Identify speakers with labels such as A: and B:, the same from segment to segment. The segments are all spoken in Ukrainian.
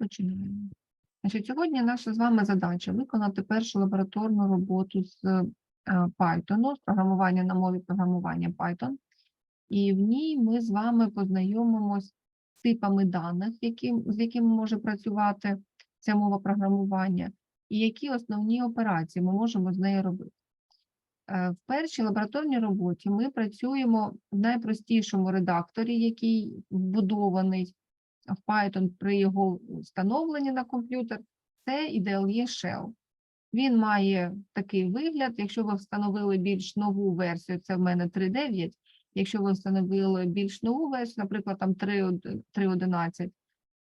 A: Починаємо. Значить, сьогодні наша з вами задача виконати першу лабораторну роботу з е, Python, з програмування на мові програмування Python. І в ній ми з вами познайомимось з типами даних, які, з якими може працювати ця мова програмування, і які основні операції ми можемо з нею робити. Е, В першій лабораторній роботі ми працюємо в найпростішому редакторі, який вбудований в Python при його встановленні на комп'ютер, це IDLE Shell. Він має такий вигляд, якщо ви встановили більш нову версію, це в мене 3.9, якщо ви встановили більш нову версію, наприклад, там 3.11,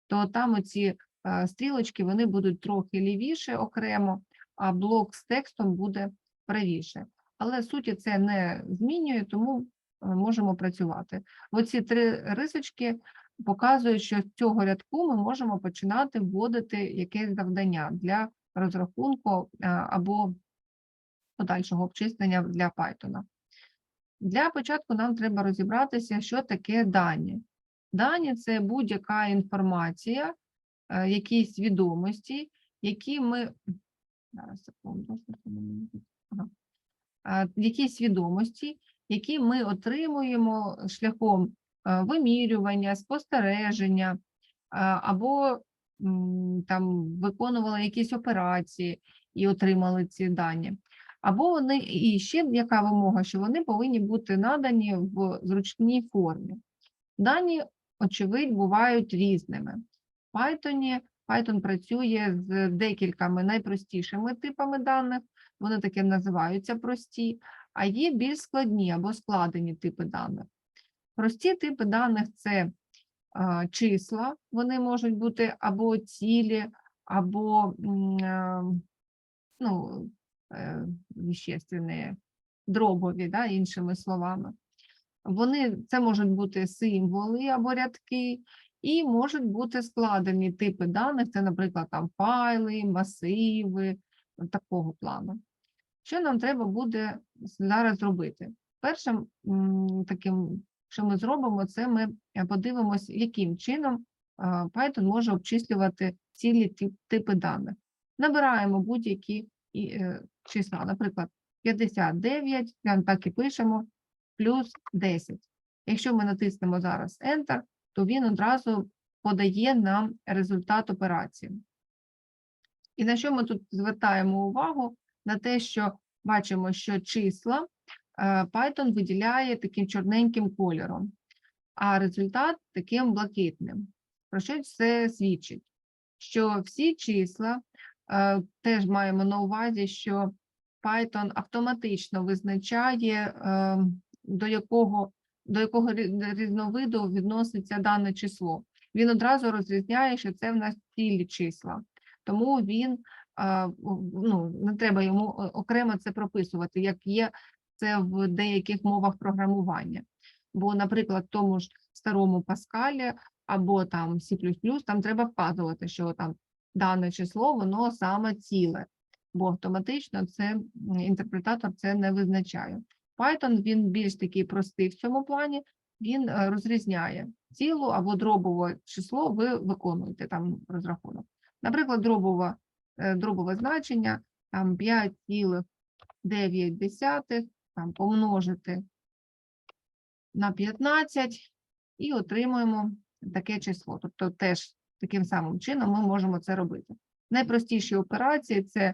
A: то там оці е, стрілочки вони будуть трохи лівіше окремо, а блок з текстом буде правіше. Але суті це не змінює, тому е, можемо працювати. Оці три рисочки показують, що з цього рядку ми можемо починати вводити якесь завдання для розрахунку або подальшого обчислення для Python. Для початку нам треба розібратися, що таке дані. Дані це будь-яка інформація, е, якісь відомості, які ми. Зараз, секунду. А, Якісь відомості, які ми отримуємо шляхом е, вимірювання, спостереження або там виконували якісь операції і отримали ці дані. Або вони і ще яка вимога, що вони повинні бути надані в зручній формі. Дані, очевидь, бувають різними. В Python, Python працює з декількома найпростішими типами даних, вони таке називаються прості, а є більш складні або складені типи даних. Прості типи даних це а, числа, вони можуть бути або цілі, або м, е, ну, е, вещественні, дробові, да, іншими словами. Вони, це можуть бути символи або рядки, і можуть бути складені типи даних, це, наприклад, там файли, масиви, такого плану. Що нам треба буде зараз зробити? Першим таким, що ми зробимо, це ми е, подивимося, яким чином Python може обчислювати цілі типи даних. Набираємо будь-які е, числа, наприклад, 59, так і пишемо, плюс 10. Якщо ми натиснемо зараз Enter, то він одразу подає нам результат операції. І на що ми тут звертаємо увагу? На те, що бачимо, що числа е, Python виділяє таким чорненьким кольором, а результат таким блакитним. Про що це свідчить? Що всі числа е, теж маємо на увазі, що Python автоматично визначає, е, до якого, до якого різновиду відноситься дане число. Він одразу розрізняє, що це в нас цілі числа. Тому він ну, не треба йому окремо це прописувати, як є це в деяких мовах програмування. Бо, наприклад, в тому ж старому Паскалі або там C++, там треба вказувати, що там дане число, воно саме ціле, бо автоматично це інтерпретатор це не визначає. Python він більш такий простий в цьому плані, він е, розрізняє цілу або дробове число, ви виконуєте там розрахунок. Наприклад, дробове, е, дробове значення там 5,9 там помножити на 15 і отримуємо таке число. Тобто теж таким самим чином ми можемо це робити. Найпростіші операції це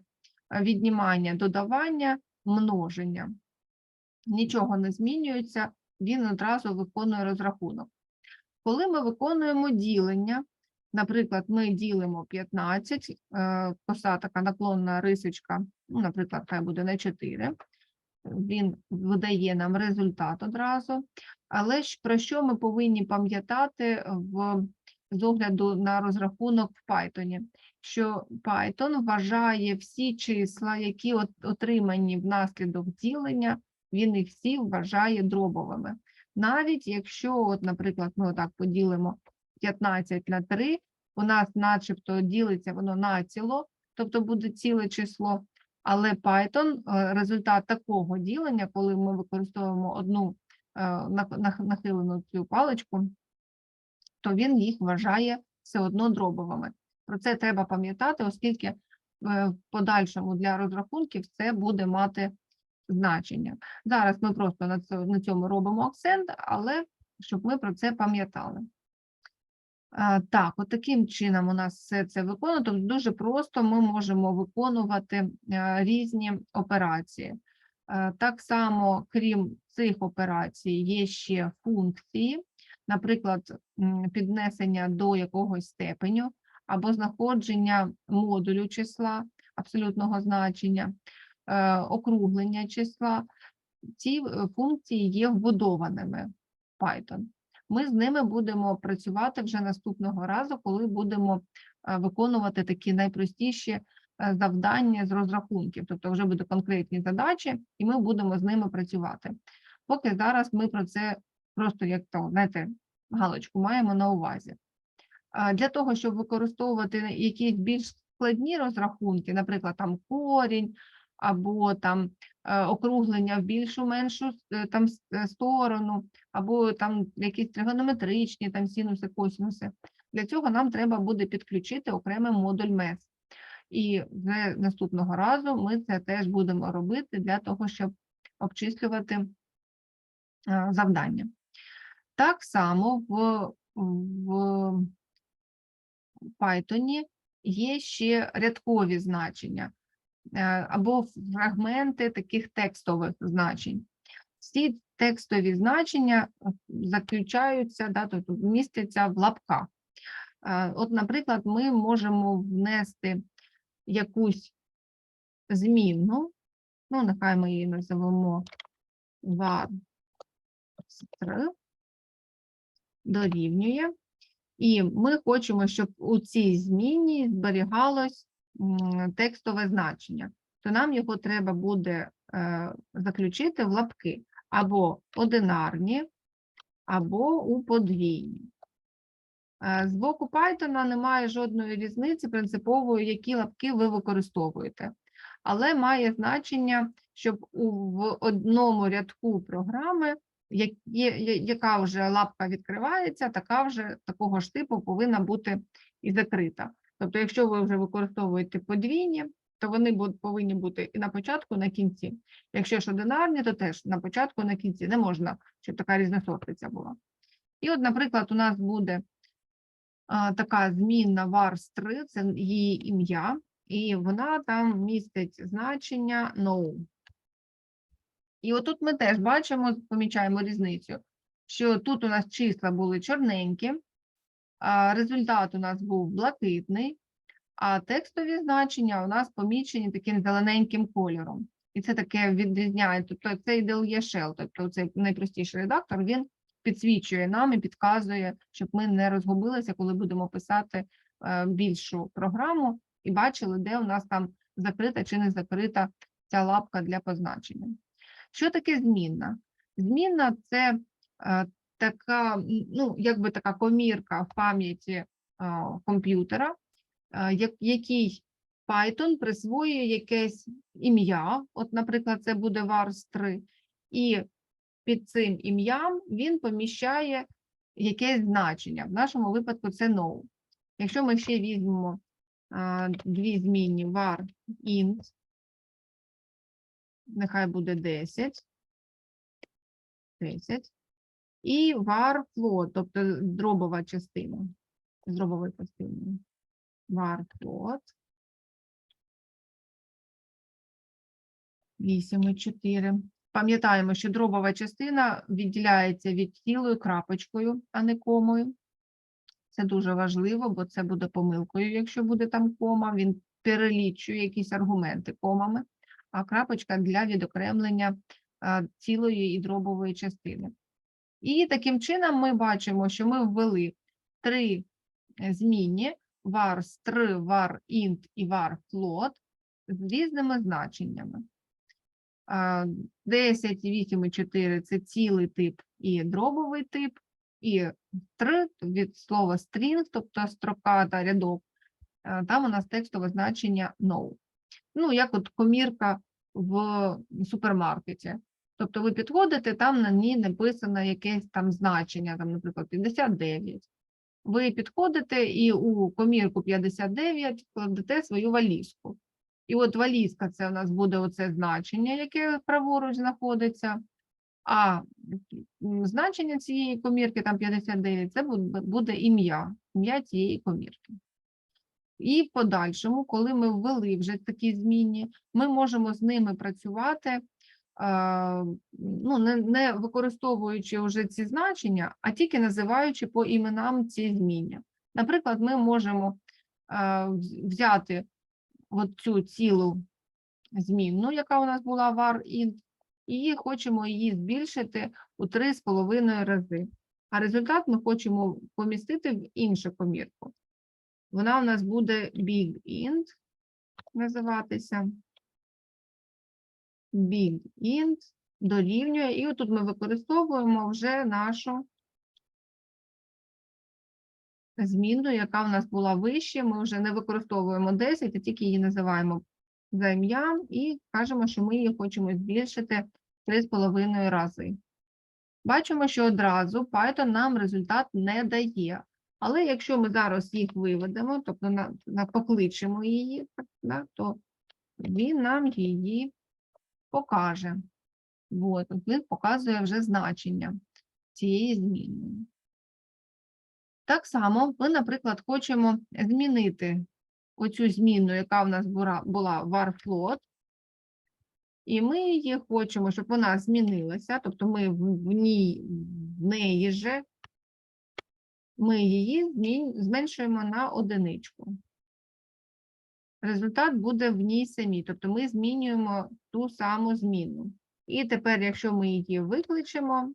A: віднімання, додавання, множення. Нічого не змінюється, він одразу виконує розрахунок. Коли ми виконуємо ділення, наприклад, ми ділимо 15, е, коса така наклонна рисочка, ну, наприклад, хай буде на 4, він видає нам результат одразу. Але ж про що ми повинні пам'ятати в з огляду на розрахунок в Python? Що Python вважає всі числа, які от, отримані внаслідок ділення, він їх всі вважає дробовими. Навіть якщо, от, наприклад, ми отак поділимо 15 на 3, у нас начебто ділиться воно націло, тобто буде ціле число, але Python е, результат такого ділення, коли ми використовуємо одну е, нах- нах- нахилену цю паличку, то він їх вважає все одно дробовими. Про це треба пам'ятати, оскільки е, в подальшому для розрахунків це буде мати значення. Зараз ми просто на цьому робимо акцент, але щоб ми про це пам'ятали. А, Так, от таким чином у нас все це виконано. Тобто дуже просто ми можемо виконувати е, різні операції. Е, Так само, крім цих операцій, є ще функції, наприклад, піднесення до якогось степеню або знаходження модулю числа абсолютного значення, е, округлення числа. Ці е, функції є вбудованими в Python. Ми з ними будемо працювати вже наступного разу, коли будемо е, виконувати такі найпростіші е, завдання з розрахунків. Тобто вже будуть конкретні задачі, і ми будемо з ними працювати. Поки зараз ми про це просто як то, знаєте, галочку маємо на увазі. Для того, щоб використовувати якісь більш складні розрахунки, наприклад, там корінь або там е, округлення в більшу меншу е, там е, сторону, або там якісь тригонометричні там синуси, косинуси. Для цього нам треба буде підключити окремий модуль MES. І вже наступного разу ми це теж будемо робити для того, щоб обчислювати завдання. Так само в, в Python є ще рядкові значення або фрагменти таких текстових значень. Всі текстові значення е, заключаються, да, тобто містяться в лапках. Е, От, наприклад, ми можемо внести якусь змінну, ну, нехай ми її називемо var дорівнює. І ми хочемо, щоб у цій зміні зберігалось текстове значення, то нам його треба буде е, заключити в лапки або одинарні, або у подвійні. Е, З боку Python немає жодної різниці принципової, які лапки ви використовуєте. Але має значення, щоб у, в одному рядку програми як- є- яка вже лапка відкривається, така вже такого ж типу повинна бути і закрита. Тобто, якщо ви вже використовуєте подвійні, то вони повинні бути і на початку, і на кінці. Якщо ж одинарні, то теж на початку, і на кінці. Не можна, щоб така різносортиця була. І от, наприклад, у нас буде а, така змінна vars3, це її ім'я, і вона там містить значення no. І отут ми теж бачимо, помічаємо різницю, що тут у нас числа були чорненькі, результат у нас був блакитний, а текстові значення у нас помічені таким зелененьким кольором. І це таке відрізняє, тобто це IDLE Shell, тобто цей найпростіший редактор, він підсвічує нам і підказує, щоб ми не розгубилися, коли будемо писати е, більшу програму і бачили, де у нас там закрита чи не закрита ця лапка для позначення. Що таке змінна? Змінна це е, така, ну, якби така комірка в пам'яті комп'ютера, який Python присвоює якесь ім'я, от, наприклад, це буде vars3, і під цим ім'ям він поміщає якесь значення. В нашому випадку це no. Якщо ми ще візьмемо а, дві змінні var int, нехай буде 10, 10, і float, тобто дробова частина, з дробовою частиною. var float. 8,4. Пам'ятаємо, що дробова частина відділяється від цілою крапочкою, а не комою. Це дуже важливо, бо це буде помилкою, якщо буде там кома. Він перелічує якісь аргументи комами, а крапочка для відокремлення цілої і дробової частини. І таким чином ми бачимо, що ми ввели три е, змінні var str, var int і var float з різними значеннями. А, 10, 8 і 4 – це цілий тип і дробовий тип, і 3 від слова string, тобто строка та рядок, там у нас текстове значення no. Ну, як от комірка в супермаркеті. Тобто ви підходите, там на ній написано якесь там значення, там, наприклад, 59. ви підходите і у комірку 59 кладете свою валізку. І от валізка це у нас буде оце значення, яке праворуч знаходиться. А значення цієї комірки, там 59, це буде ім'я, ім'я цієї комірки. І в подальшому, коли ми ввели вже такі змінні, ми можемо з ними працювати, ну, не, не використовуючи вже ці значення, а тільки називаючи по іменам ці зміння. Наприклад, ми можемо взяти цю цілу змінну, яка у нас була var int, і хочемо її збільшити у 3,5 рази. А результат ми хочемо помістити в іншу комірку. Вона у нас буде big int називатися. Big int дорівнює, і отут ми використовуємо вже нашу змінну, яка в нас була вище. Ми вже не використовуємо 10, а тільки її називаємо за ім'ям і кажемо, що ми її хочемо збільшити 3,5 рази. Бачимо, що одразу Python нам результат не дає. Але якщо ми зараз їх виведемо, тобто на, на покличемо її, так, да, то він нам її покаже. От, він показує вже значення цієї зміни. Так само ми, наприклад, хочемо змінити оцю зміну, яка в нас була, var і ми її хочемо, щоб вона змінилася, тобто ми в, ній, в неї же, ми її зменшуємо на одиничку. Результат буде в ній самій, тобто ми змінюємо ту саму зміну. І тепер, якщо ми її викличемо,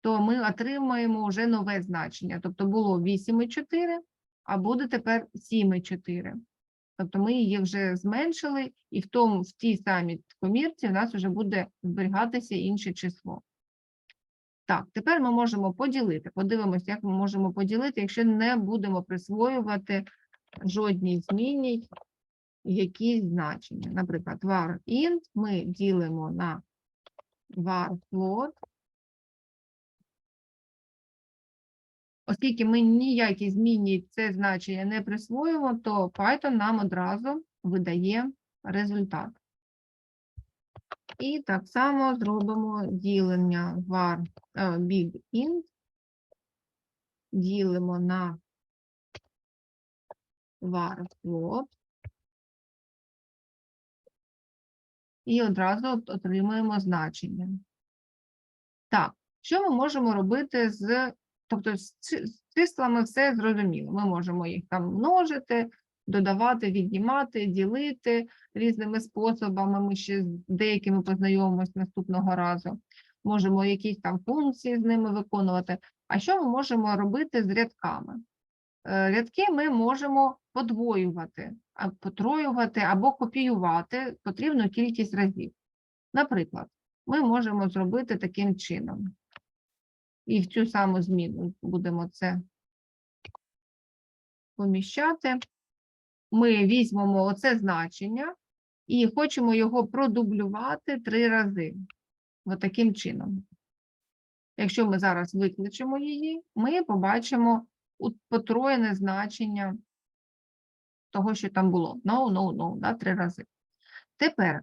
A: то ми отримаємо вже нове значення. Тобто було 8,4, а буде тепер 7,4. Тобто ми її вже зменшили, і в тому, в тій самій комірці у нас вже буде зберігатися інше число. Так, тепер ми можемо поділити. Подивимось, як ми можемо поділити, якщо не будемо присвоювати жодній зміні якісь значення. Наприклад, var int ми ділимо на var float. Оскільки ми ніякій зміні це значення не присвоюємо, то Python нам одразу видає результат. І так само зробимо ділення var е, big int, ділимо на var. І одразу отримуємо значення. Так, що ми можемо робити з, тобто з числами все зрозуміло. Ми можемо їх там множити, додавати, віднімати, ділити різними способами. Ми ще з деякими познайомимось наступного разу. Можемо якісь там функції з ними виконувати. А що ми можемо робити з рядками? Е, Рядки ми можемо подвоювати, потроювати або копіювати потрібну кількість разів. Наприклад, ми можемо зробити таким чином. І в цю саму зміну будемо це поміщати. Ми візьмемо оце значення і хочемо його продублювати три рази. Ось таким чином. Якщо ми зараз викличемо її, ми побачимо потроєне значення того, що там було. No, no, no, да, три рази. Тепер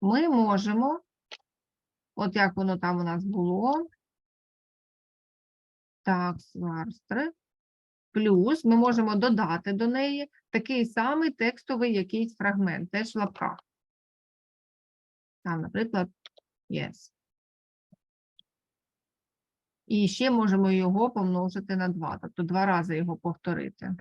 A: ми можемо, от як воно там у нас було, так, сварстри, плюс ми можемо додати до неї такий самий текстовий якийсь фрагмент, теж в лапках. Там, наприклад, yes. І ще можемо його помножити на 2, тобто два рази його повторити.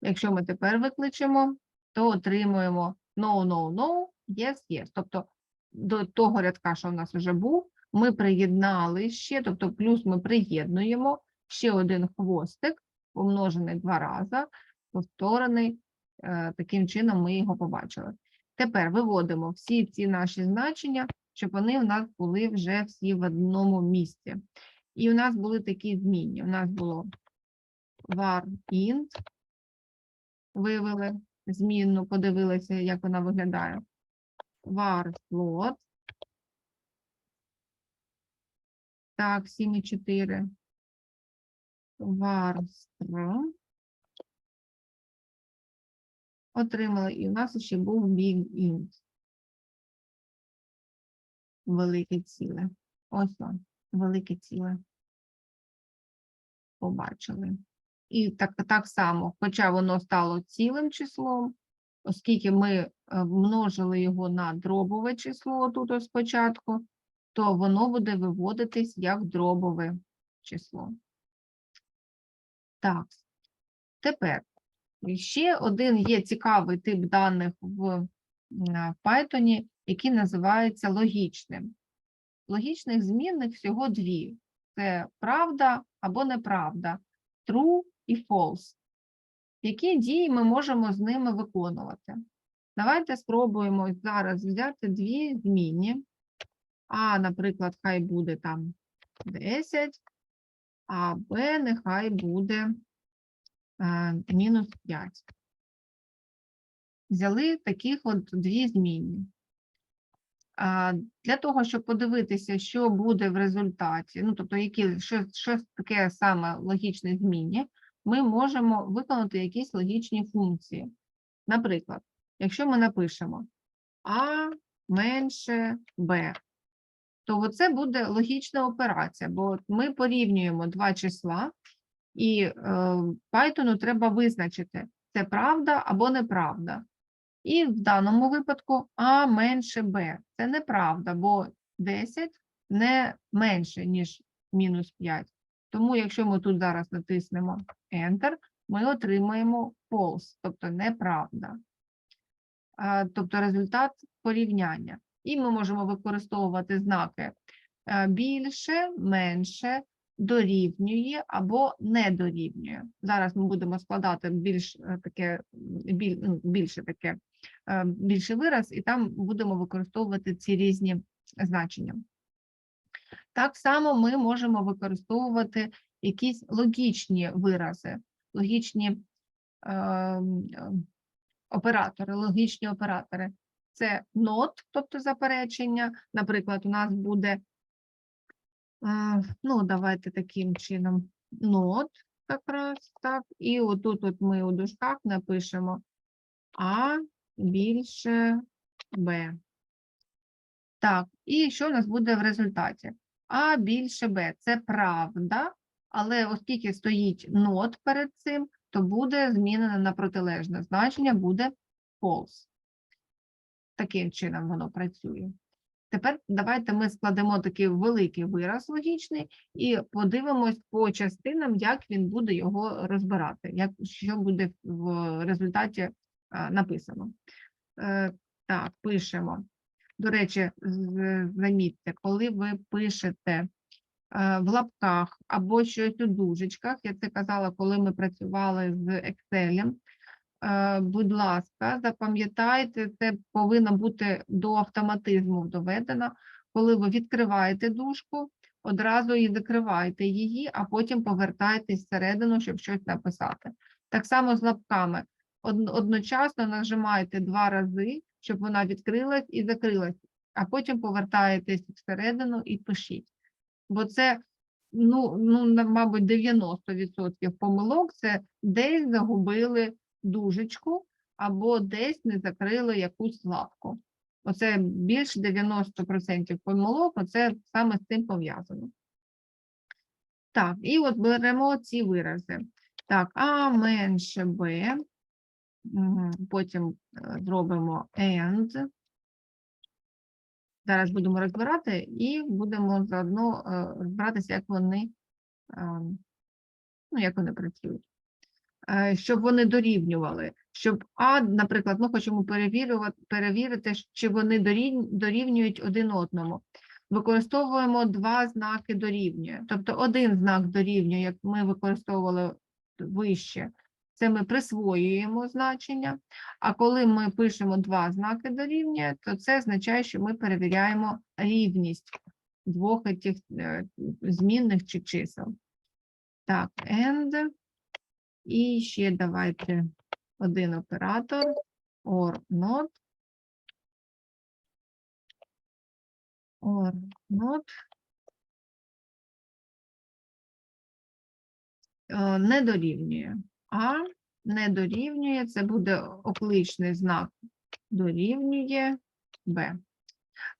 A: Якщо ми тепер викличемо, то отримуємо no, no, no, yes, yes. Тобто до того рядка, що в нас вже був, ми приєднали ще, тобто плюс ми приєднуємо ще один хвостик, помножений два рази, повторений, е, таким чином ми його побачили. Тепер виводимо всі ці наші значення, щоб вони у нас були вже всі в одному місці. І у нас були такі змінні. У нас було var int, вивели змінну, подивилися, як вона виглядає. var float. Так, 7,4. Варстра. Отримали, і у нас ще був big int. Велике ціле. Ось воно, велике ціле. Побачили. І так, так само, хоча воно стало цілим числом, оскільки ми е, множили його на дробове число тут спочатку, то воно буде виводитись як дробове число. Так, тепер ще один є цікавий тип даних в Python, який називається логічним. Логічних змінних всього дві: це правда або неправда, true і false. Які дії ми можемо з ними виконувати? Давайте спробуємо зараз взяти дві змінні. А, наприклад, хай буде там 10, а Б нехай буде е, мінус 5. Взяли таких от дві змінні. Для того, щоб подивитися, що буде в результаті, ну, тобто, які, що, що таке саме логічне змінні, ми можемо виконати якісь логічні функції. Наприклад, якщо ми напишемо А менше Б, то це буде логічна операція, бо ми порівнюємо два числа, і е, Python треба визначити, це правда або неправда. І в даному випадку А менше Б. Це неправда, бо 10 не менше, ніж мінус 5. Тому, якщо ми тут зараз натиснемо Enter, ми отримаємо false, тобто неправда. Тобто результат порівняння. І ми можемо використовувати знаки е, більше, менше, дорівнює або не дорівнює. Зараз ми будемо складати більш е, таке, біль, ну, більше таке, більший вираз, і там будемо використовувати ці різні значення. Так само ми можемо використовувати якісь логічні вирази, логічні е, оператори, логічні оператори. Це not, тобто заперечення. Наприклад, у нас буде, е, ну, давайте таким чином, not, якраз так. І отут от ми у дужках напишемо А більше Б. Так, і що у нас буде в результаті? А більше Б. Це правда, але оскільки стоїть not перед цим, то буде змінено на протилежне значення, буде false. Таким чином воно працює. Тепер давайте ми складемо такий великий вираз логічний і подивимось по частинам, як він буде його розбирати, як, що буде в результаті написано. Е, так, пишемо. До речі, замітьте, коли ви пишете е, в лапках або щось у дужечках, я це казала, коли ми працювали з Excel, е, будь ласка, запам'ятайте, це повинно бути до автоматизму доведено. Коли ви відкриваєте дужку, одразу і закриваєте її, а потім повертаєтесь всередину, щоб щось написати. Так само з лапками. Од- Одночасно нажимаєте два рази, щоб вона відкрилась і закрилась, а потім повертаєтесь всередину і пишіть. Бо це, ну, ну мабуть, 90% помилок це десь загубили дужечку або десь не закрили якусь лапку. Оце більше 90% помилок, оце саме з цим пов'язано. Так, і от беремо ці вирази. Так, А менше Б. Потім е, зробимо and. Зараз будемо розбирати і будемо заодно е, розбиратися, як вони, е, ну, як вони працюють. Е, Щоб вони дорівнювали, щоб А, наприклад, ми хочемо перевірити, чи вони дорівнюють один одному. Використовуємо два знаки дорівнює. Тобто один знак дорівнює, як ми використовували вище, це ми присвоюємо значення. А коли ми пишемо два знаки дорівнює, то це означає, що ми перевіряємо рівність двох цих змінних чи чисел. Так, and. І ще давайте один оператор or not. Or not. е, не дорівнює. А не дорівнює, це буде окличний знак дорівнює Б.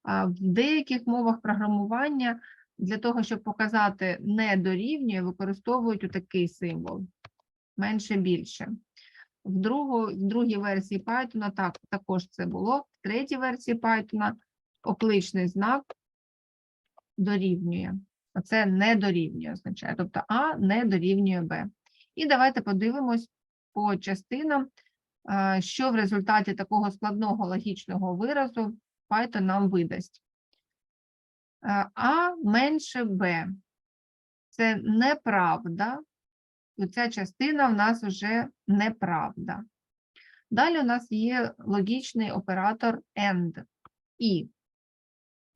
A: В деяких мовах програмування для того, щоб показати не дорівнює, використовують такий символ менше більше. В, в другій версії Python так, також це було. В третій версії Python окличний знак дорівнює. Оце не дорівнює означає. Тобто А не дорівнює Б. І давайте подивимось по частинам, що в результаті такого складного логічного виразу Python нам видасть. Е, А менше Б. Це неправда. Ця частина в нас вже неправда. Далі у нас є логічний оператор AND. І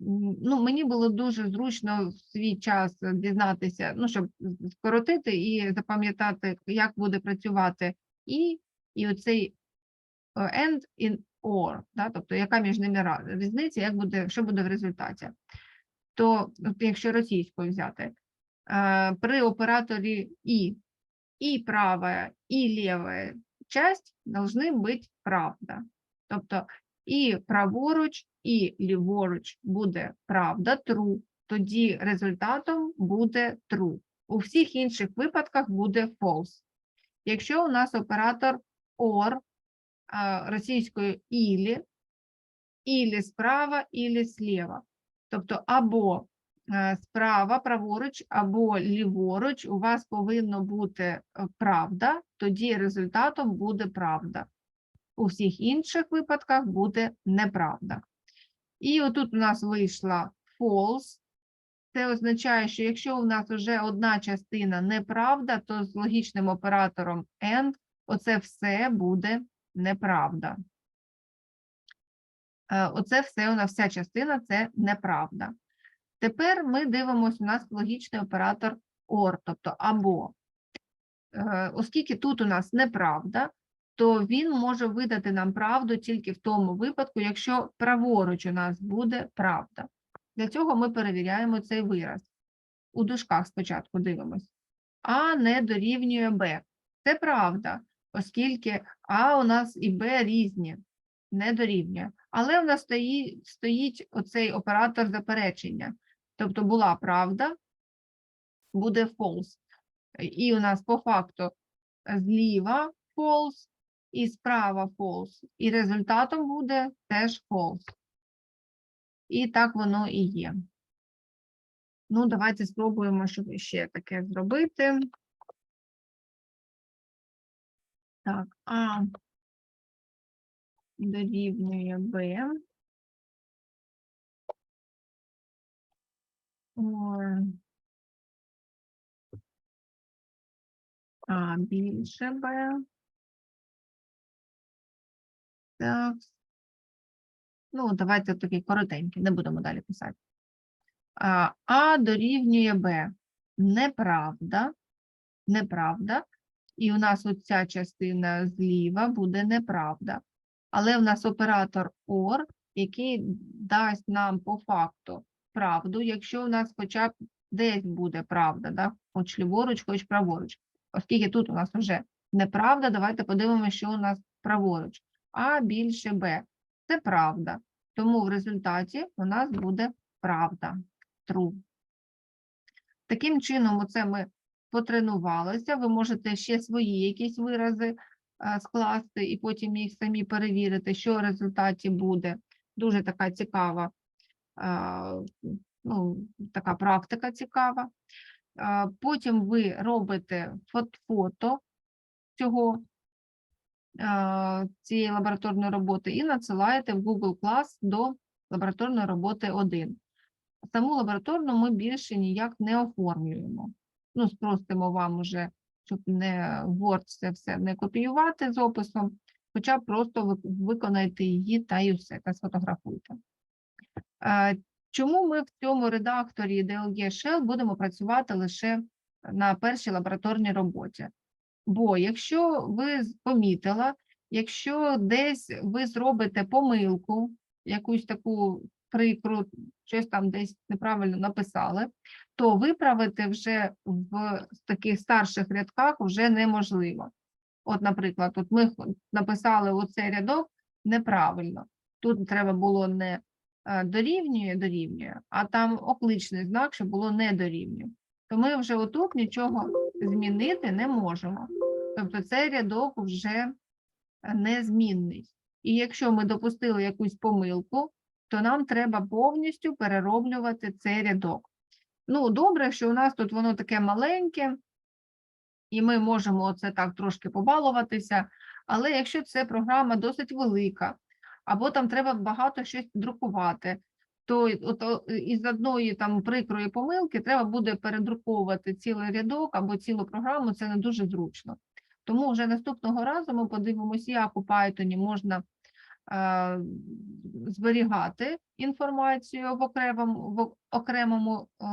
A: ну, мені було дуже зручно в свій час дізнатися, ну, щоб скоротити і запам'ятати, як буде працювати і, і оцей е, AND і OR, да, тобто яка між ними різниця, як буде, що буде в результаті. То, якщо російською взяти, е, при операторі і и правая, и левая часть должны быть правда. Тобто і праворуч, і ліворуч буде правда, true, тоді результатом буде true. У всіх інших випадках буде false. Якщо у нас оператор OR російською ілі, ілі справа, ілі сліва. Тобто або е, справа, праворуч, або ліворуч, у вас повинно бути е, правда, тоді результатом буде правда. У всіх інших випадках буде неправда. І отут у нас вийшла false. Це означає, що якщо у нас вже одна частина неправда, то з логічним оператором AND оце все буде неправда. Е, Оце все у нас вся частина це неправда. Тепер ми дивимося, у нас логічний оператор OR, тобто або. Е, Оскільки тут у нас неправда, то він може видати нам правду тільки в тому випадку, якщо праворуч у нас буде правда. Для цього ми перевіряємо цей вираз. У дужках спочатку дивимось. А не дорівнює Б. Це правда, оскільки А у нас і Б різні, не дорівнює. Але у нас стоїть, стоїть оцей оператор заперечення. Тобто була правда, буде false. І у нас по факту зліва false і справа false. І результатом буде теж false. І так воно і є. Ну, давайте спробуємо, щоб ще таке зробити. Так, А дорівнює Б. А більше Б. Ну, давайте такий коротенький, не будемо далі писати. А, а дорівнює Б. Неправда. Неправда. І у нас оця частина зліва буде неправда. Але в нас оператор OR, який дасть нам по факту правду, якщо у нас хоча б десь буде правда, да? хоч ліворуч, хоч праворуч. Оскільки тут у нас вже неправда, давайте подивимося, що у нас праворуч. А більше Б. Це правда. Тому в результаті у нас буде правда. True. Таким чином, оце ми потренувалися. Ви можете ще свої якісь вирази скласти і потім їх самі перевірити, що в результаті буде. Дуже така цікава, ну, така практика цікава. Потім ви робите фото цього цієї лабораторної роботи і надсилаєте в Google Class до лабораторної роботи 1. Саму лабораторну ми більше ніяк не оформлюємо. Ну, спростимо вам уже, щоб не Word це все не копіювати з описом, хоча просто виконайте її та й усе, та сфотографуйте. Чому ми в цьому редакторі DLG Shell будемо працювати лише на першій лабораторній роботі? Бо якщо ви помітила, якщо десь ви зробите помилку, якусь таку прикру, щось там десь неправильно написали, то виправити вже в таких старших рядках вже неможливо. От, наприклад, от ми написали оцей рядок неправильно. Тут треба було не е, дорівнює, дорівнює, а там окличний знак, що було не дорівнює. То ми вже отут нічого змінити не можемо. Тобто цей рядок вже незмінний. І якщо ми допустили якусь помилку, то нам треба повністю перероблювати цей рядок. Ну, добре, що у нас тут воно таке маленьке, і ми можемо оце так трошки побалуватися. Але якщо це програма досить велика, або там треба багато щось друкувати, то от, із одної там прикрої помилки треба буде передруковувати цілий рядок або цілу програму, це не дуже зручно. Тому вже наступного разу ми подивимося, як у Python можна е, зберігати інформацію в окремому, в окремому е,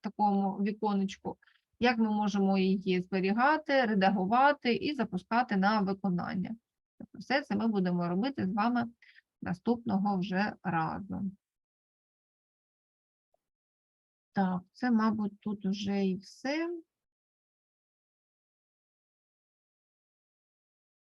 A: такому віконечку, як ми можемо її зберігати, редагувати і запускати на виконання. Тобто все це ми будемо робити з вами наступного вже разу. Так, це, мабуть, тут вже і все.